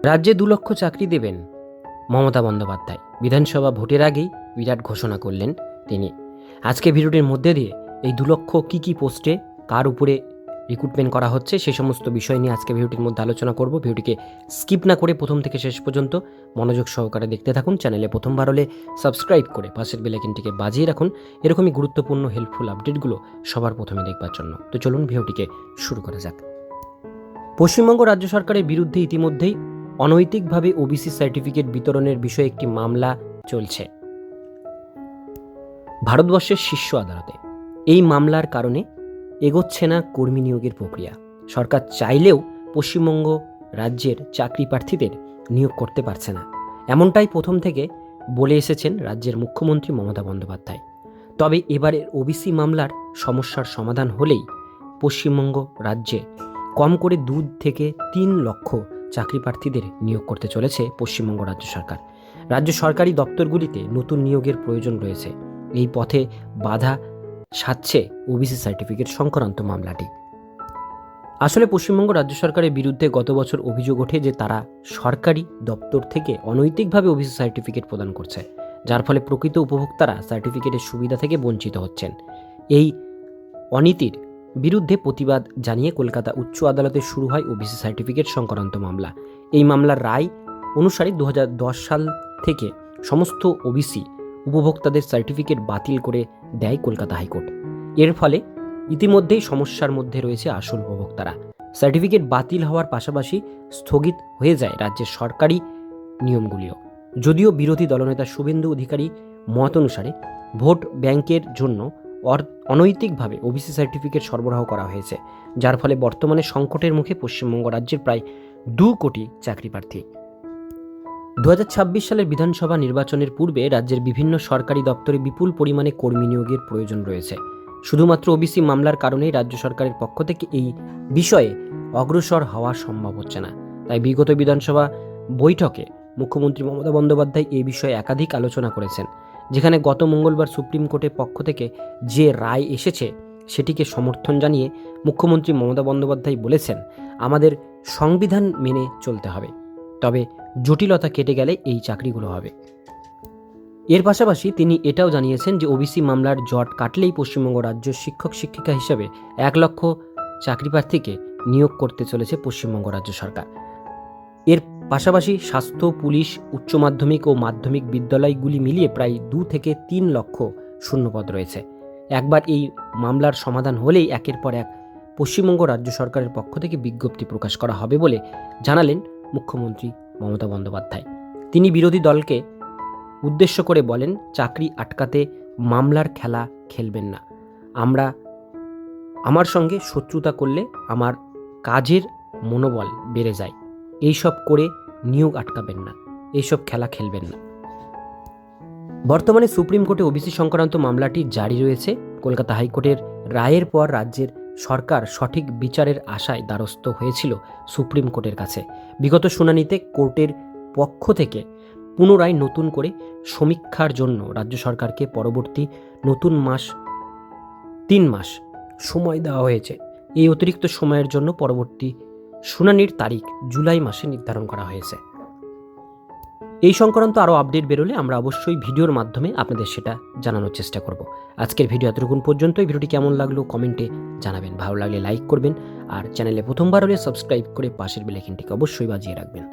রাজ্যে দু লক্ষ চাকরি দেবেন মমতা বন্দ্যোপাধ্যায়। বিধানসভা ভোটের আগেই বিরাট ঘোষণা করলেন তিনি। আজকে ভিডিওটির মধ্যে দিয়ে এই দু লক্ষ কী কী পোস্টে কার উপরে রিক্রুটমেন্ট করা হচ্ছে সে সমস্ত বিষয় নিয়ে আজকে ভিডিওটির মধ্যে আলোচনা করব। ভিডিওটিকে স্কিপ না করে প্রথম থেকে শেষ পর্যন্ত মনোযোগ সহকারে দেখতে থাকুন। চ্যানেলে প্রথমবার হলে সাবস্ক্রাইব করে পাশের বেলাইকিনটিকে বাজিয়ে রাখুন। এরকমই গুরুত্বপূর্ণ হেল্পফুল আপডেটগুলো সবার প্রথমে দেখবার জন্য। তো চলুন ভিডিওটিকে শুরু করা যাক। পশ্চিমবঙ্গ রাজ্য সরকারের বিরুদ্ধে ইতিমধ্যেই অনৈতিকভাবে ওবিসি সার্টিফিকেট বিতরণের বিষয়ে একটি মামলা চলছে। ভারতবর্ষের শীর্ষ আদালতে। এই মামলার কারণে এগোচ্ছে না কর্মী নিয়োগের প্রক্রিয়া। সরকার চাইলেও পশ্চিমবঙ্গ রাজ্যের চাকরি প্রার্থীদের নিয়োগ করতে পারছে না। এমনটাই প্রথম থেকে বলে এসেছেন রাজ্যের মুখ্যমন্ত্রী মমতা বন্দ্যোপাধ্যায়। তবে এবারের ওবিসি মামলার সমস্যার সমাধান হলেই পশ্চিমবঙ্গ রাজ্যে কম করে দু থেকে তিন লক্ষ চাকরি প্রার্থীদের নিয়োগ করতে চলেছে পশ্চিমবঙ্গ রাজ্য সরকার। রাজ্য সরকারি দপ্তরগুলিতে নতুন নিয়োগের প্রয়োজন রয়েছে। এই পথে বাধা সাধছে ওবিসি সার্টিফিকেট সংক্রান্ত মামলাটি। আসলে পশ্চিমবঙ্গ রাজ্য সরকারের বিরুদ্ধে গত বছর অভিযোগ ওঠে যে তারা সরকারি দপ্তর থেকে অনৈতিকভাবে ওবিসি সার্টিফিকেট প্রদান করছে, যার ফলে প্রকৃত উপভোক্তারা সার্টিফিকেটের সুবিধা থেকে বঞ্চিত হচ্ছেন। এই অনীতির বিরুদ্ধে প্রতিবাদ জানিয়ে কলকাতা উচ্চ আদালতে শুরু হয় ওবিসি সার্টিফিকেট সংক্রান্ত মামলা। এই মামলার রায় অনুসারে দু হাজার দশ সাল থেকে সমস্ত ওবিসি উপভোক্তাদের সার্টিফিকেট বাতিল করে দেয় কলকাতা হাইকোর্ট। এর ফলে ইতিমধ্যেই সমস্যার মধ্যে রয়েছে আসল উপভোক্তারা। সার্টিফিকেট বাতিল হওয়ার পাশাপাশি স্থগিত হয়ে যায় রাজ্যের সরকারি নিয়মগুলিও। যদিও বিরোধী দলনেতা শুভেন্দু অধিকারী মত অনুসারে ভোট ব্যাংকের জন্য অনৈতিকভাবে ওবিসি সার্টিফিকেট সরবরাহ করা হয়েছে, যার ফলে বর্তমানে সংকটের মুখে পশ্চিমবঙ্গ রাজ্যের প্রায় দু কোটি চাকরি প্রার্থী। দুহাজার ছাব্বিশ সালের বিধানসভা নির্বাচনের পূর্বে রাজ্যের বিভিন্ন সরকারি দপ্তরে বিপুল পরিমাণে কর্মী নিয়োগের প্রয়োজন রয়েছে। শুধুমাত্র ওবিসি মামলার কারণেই রাজ্য সরকারের পক্ষ থেকে এই বিষয়ে অগ্রসর হওয়া সম্ভব হচ্ছে না। তাই বিগত বিধানসভা বৈঠকে মুখ্যমন্ত্রী মমতা বন্দ্যোপাধ্যায় এই বিষয়ে একাধিক আলোচনা করেছেন। যেখানে গত মঙ্গলবার সুপ্রিম কোর্টের পক্ষ থেকে যে রায় এসেছে, সেটিকে সমর্থন জানিয়ে মুখ্যমন্ত্রী মমতা বন্দ্যোপাধ্যায় বলেছেন, আমাদের সংবিধান মেনে চলতে হবে। তবে জটিলতা কেটে গেলে এই চাকরিগুলো হবে। এর পাশাপাশি তিনি এটাও জানিয়েছেন যে ওবিসি মামলার জট কাটলেই পশ্চিমবঙ্গ রাজ্য শিক্ষক শিক্ষিকা হিসাবে এক লক্ষ চাকরি প্রার্থীকে নিয়োগ করতে চলেছে পশ্চিমবঙ্গ রাজ্য সরকার। এর পাশাপাশি স্বাস্থ্য, পুলিশ, উচ্চ মাধ্যমিক ও মাধ্যমিক বিদ্যালয়গুলি মিলিয়ে প্রায় দু থেকে তিন লক্ষ শূন্যপদ রয়েছে। একবার এই মামলার সমাধান হলেই একের পর এক পশ্চিমবঙ্গ রাজ্য সরকারের পক্ষ থেকে বিজ্ঞপ্তি প্রকাশ করা হবে বলে জানালেন মুখ্যমন্ত্রী মমতা বন্দ্যোপাধ্যায়। তিনি বিরোধী দলকে উদ্দেশ্য করে বলেন, চাকরি আটকাতে মামলার খেলা খেলবেন না। আমরা আমার সঙ্গে শত্রুতা করলে আমার কাজের মনোবল বেড়ে যায়। এইসব করে নিয়োগ আটকাবেন না, এইসব খেলা খেলবেন না। বর্তমানে সুপ্রিম কোর্টে ওবিসি সংক্রান্ত মামলাটি জারি রয়েছে। কলকাতা হাইকোর্টের রায়ের পর রাজ্যের সরকার সঠিক বিচারের আশায় দ্বারস্থ হয়েছিল সুপ্রিম কোর্টের কাছে। বিগত শুনানিতে কোর্টের পক্ষ থেকে পুনরায় নতুন করে সমীক্ষার জন্য রাজ্য সরকারকে পরবর্তী নতুন মাস, তিন মাস সময় দেওয়া হয়েছে। এই অতিরিক্ত সময়ের জন্য পরবর্তী শুনানির তারিখ জুলাই মাসে নির্ধারণ করা হয়েছে। এই সংক্রান্ত আরও আপডেট বেরোলে আমরা অবশ্যই ভিডিওর মাধ্যমে আপনাদের সেটা জানানোর চেষ্টা করব। আজকের ভিডিও এতটুকুন পর্যন্ত এই ভিডিওটি কেমন লাগল কমেন্টে জানাবেন। ভালো লাগলে লাইক করবেন আর চ্যানেলে প্রথমবার হলে সাবস্ক্রাইব করে পাশের বেলাইকিনটিকে অবশ্যই বাজিয়ে রাখবেন।